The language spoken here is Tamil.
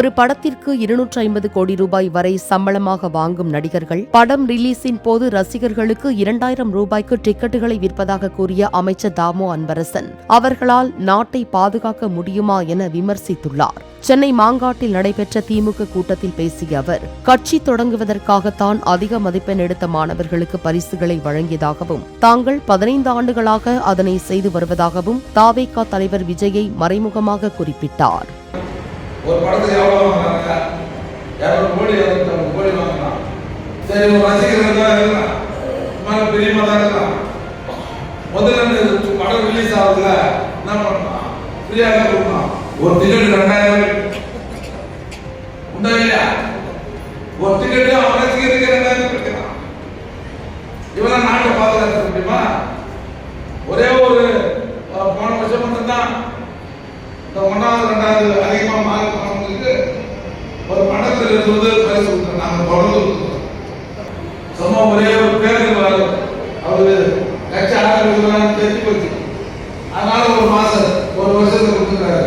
ஒரு படத்திற்கு இருநூற்றி ஐம்பது கோடி ரூபாய் வரை சம்பளமாக வாங்கும் நடிகர்கள் படம் ரிலீஸின் போது ரசிகர்களுக்கு இரண்டாயிரம் ரூபாய்க்கு டிக்கெட்டுகளை விற்பதாக கூறிய அமைச்சர் தாமோ அன்பரசன் அவர்களால் நாட்டை பாதுகாக்க முடியுமா என விமர்சித்துள்ளார். சென்னை மாங்காட்டில் நடைபெற்ற திமுக கூட்டத்தில் பேசிய அவர் கட்சி தொடங்குவதற்காகத்தான் அதிக மதிப்பெண் எடுத்த மாணவர்களுக்கு பரிசுகளை வழங்கியதாகவும் தாங்கள் பதினைந்து ஆண்டுகளாக அதனை செய்து வருவதாகவும் தாவேகா தலைவர் விஜயை மறைமுகமாக குறிப்பிட்டார். ஒரு படத்துக்கு எவ்வளோ வாங்குறாங்க இரநூறு கோடி இரநூத்தம்பது கோடி வாங்கலாம் சரி ஒரு ரசிகர்கள் தான் இருக்கலாம். மேலே பிரியமாக தான் இருக்கலாம். முதல்ல படம் ரிலீஸ் ஆகுதுல என்ன பண்ணலாம்? ஃப்ரீயாக கொடுக்கலாம். ஒரு டிக்கெட் ரெண்டாயிரம் உண்டா இல்லையா? ஒரு டிக்கெட் அவன் ரசிகருக்கு ரெண்டாயிரம் கிடைக்கலாம். இவெல்லாம் நாட்டை பாதுகாக்க முடியுமா? ஒரே ஒரு போன இந்த ஒன்றாவது ரெண்டாவது அதிகமாக மார்க் பண்ணவங்களுக்கு ஒரு படத்தில் இருந்து பரிசு கொடுத்தோம் நாங்கள் தொடர்ந்து கொடுத்துருக்கோம் சும்மா ஒரே ஒரு பேருக்கு வரும் அவரு கட்சி ஆதரவு தெரிஞ்சு போச்சு அதனால ஒரு மாசம் ஒரு வருஷத்துக்கு கொடுத்துருக்காரு.